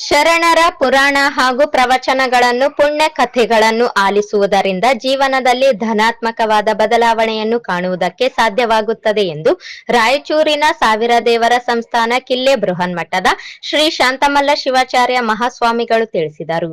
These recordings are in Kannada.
ಶರಣರ ಪುರಾಣ ಹಾಗೂ ಪ್ರವಚನಗಳನ್ನು ಪುಣ್ಯ ಕಥೆಗಳನ್ನು ಆಲಿಸುವುದರಿಂದ ಜೀವನದಲ್ಲಿ ಧನಾತ್ಮಕವಾದ ಬದಲಾವಣೆಯನ್ನು ಕಾಣುವುದಕ್ಕೆ ಸಾಧ್ಯವಾಗುತ್ತದೆ ಎಂದು ರಾಯಚೂರಿನ ಸಾವಿರ ದೇವರ ಸಂಸ್ಥಾನ ಕಿಲ್ಲೆ ಬೃಹನ್ಮಠದ ಶ್ರೀ ಶಾಂತಮಲ್ಲ ಶಿವಾಚಾರ್ಯ ಮಹಾಸ್ವಾಮಿಗಳು ತಿಳಿಸಿದರು.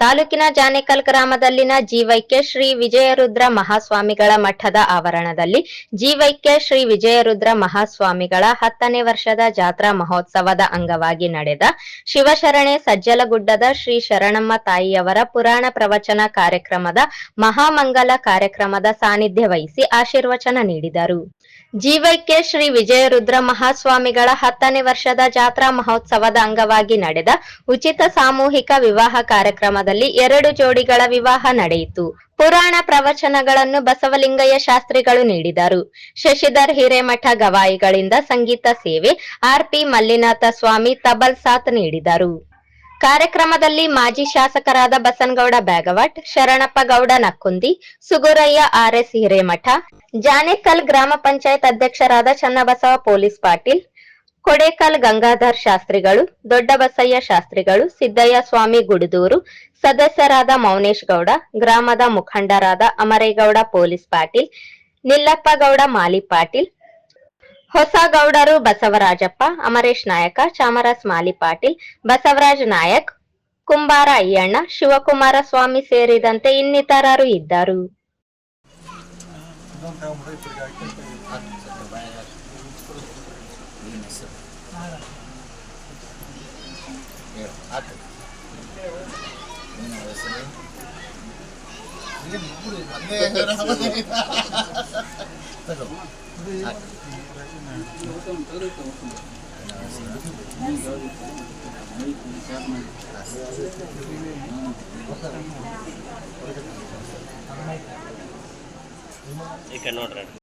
ತಾಲೂಕಿನ ಜಾನೇಕಲ್ ಗ್ರಾಮದಲ್ಲಿನ ಜೀವೈಕ್ಯ ಶ್ರೀ ವಿಜಯರುದ್ರ ಮಹಾಸ್ವಾಮಿಗಳ ಮಠದ ಆವರಣದಲ್ಲಿ ಜೀವೈಕ್ಯ ಶ್ರೀ ವಿಜಯರುದ್ರ ಮಹಾಸ್ವಾಮಿಗಳ ಹತ್ತನೇ ವರ್ಷದ ಜಾತ್ರಾ ಮಹೋತ್ಸವದ ಅಂಗವಾಗಿ ನಡೆದ ಶಿವಶರಣೆ ಸಜ್ಜಲಗುಡ್ಡದ ಶ್ರೀ ಶರಣಮ್ಮ ತಾಯಿಯವರ ಪುರಾಣ ಪ್ರವಚನ ಕಾರ್ಯಕ್ರಮದ ಮಹಾಮಂಗಲ ಕಾರ್ಯಕ್ರಮದ ಸಾನ್ನಿಧ್ಯ ವಹಿಸಿ ಆಶೀರ್ವಚನ ನೀಡಿದರು. ಜೀವೈಕ್ಯ ಶ್ರೀ ವಿಜಯರುದ್ರ ಮಹಾಸ್ವಾಮಿಗಳ ಹತ್ತನೇ ವರ್ಷದ ಜಾತ್ರಾ ಮಹೋತ್ಸವದ ಅಂಗವಾಗಿ ನಡೆದ ಉಚಿತ ಸಾಮೂಹಿಕ ವಿವಾಹ ಕಾರ್ಯಕ್ರಮದಲ್ಲಿ ಎರಡು ಜೋಡಿಗಳ ವಿವಾಹ ನಡೆಯಿತು. ಪುರಾಣ ಪ್ರವಚನಗಳನ್ನು ಬಸವಲಿಂಗಯ್ಯ ಶಾಸ್ತ್ರಿಗಳು ನೀಡಿದರು. ಶಶಿಧರ್ ಹಿರೇಮಠ ಗವಾಯಿಗಳಿಂದ ಸಂಗೀತ ಸೇವೆ ಆರ್ಪಿ ಮಲ್ಲಿನಾಥ ಸ್ವಾಮಿ ತಬಲ್ ಸಾಥ್ ನೀಡಿದರು. ಕಾರ್ಯಕ್ರಮದಲ್ಲಿ ಮಾಜಿ ಶಾಸಕರಾದ ಬಸನಗೌಡ ಬ್ಯಾಗವಟ್, ಶರಣಪ್ಪ ಗೌಡ ನಕ್ಕುಂದಿ, ಸುಗುರಯ್ಯ ಆರ್ಎಸ್ ಹಿರೇಮಠ ಜಾನೇಕಲ್ ಗ್ರಾಮ ಪಂಚಾಯತ್ ಅಧ್ಯಕ್ಷರಾದ ಚನ್ನಬಸವ ಪೊಲೀಸ್ ಪಾಟೀಲ್, ಕೊಡೇಕಲ್ ಗಂಗಾಧರ್ ಶಾಸ್ತ್ರಿಗಳು, ದೊಡ್ಡಬಸಯ್ಯ ಶಾಸ್ತ್ರಿಗಳು, ಸಿದ್ದಯ್ಯ ಸ್ವಾಮಿ ಗುಡದೂರು, ಸದಸ್ಯರಾದ ಮೌನೇಶ್ ಗೌಡ, ಗ್ರಾಮದ ಮುಖಂಡರಾದ ಅಮರೇಗೌಡ ಪೊಲೀಸ್ ಪಾಟೀಲ್, ನಿಲ್ಲಪ್ಪ ಗೌಡ ಮಾಲಿ ಪಾಟೀಲ್, ಹೊಸಗೌಡರು ಬಸವರಾಜಪ್ಪ, ಅಮರೇಶ್ ನಾಯಕ ಚಾಮರಾಸ್ ಮಾಲಿ ಪಾಟೀಲ್, ಬಸವರಾಜ್ ನಾಯಕ್, ಕುಂಬಾರ ಅಯ್ಯಣ್ಣ, ಶಿವಕುಮಾರ ಸ್ವಾಮಿ ಸೇರಿದಂತೆ ಇನ್ನಿತರರು ಇದ್ದರು. montar um rei para cá aqui. Vamos trabalhar. Vamos trabalhar. Vamos You cannot run.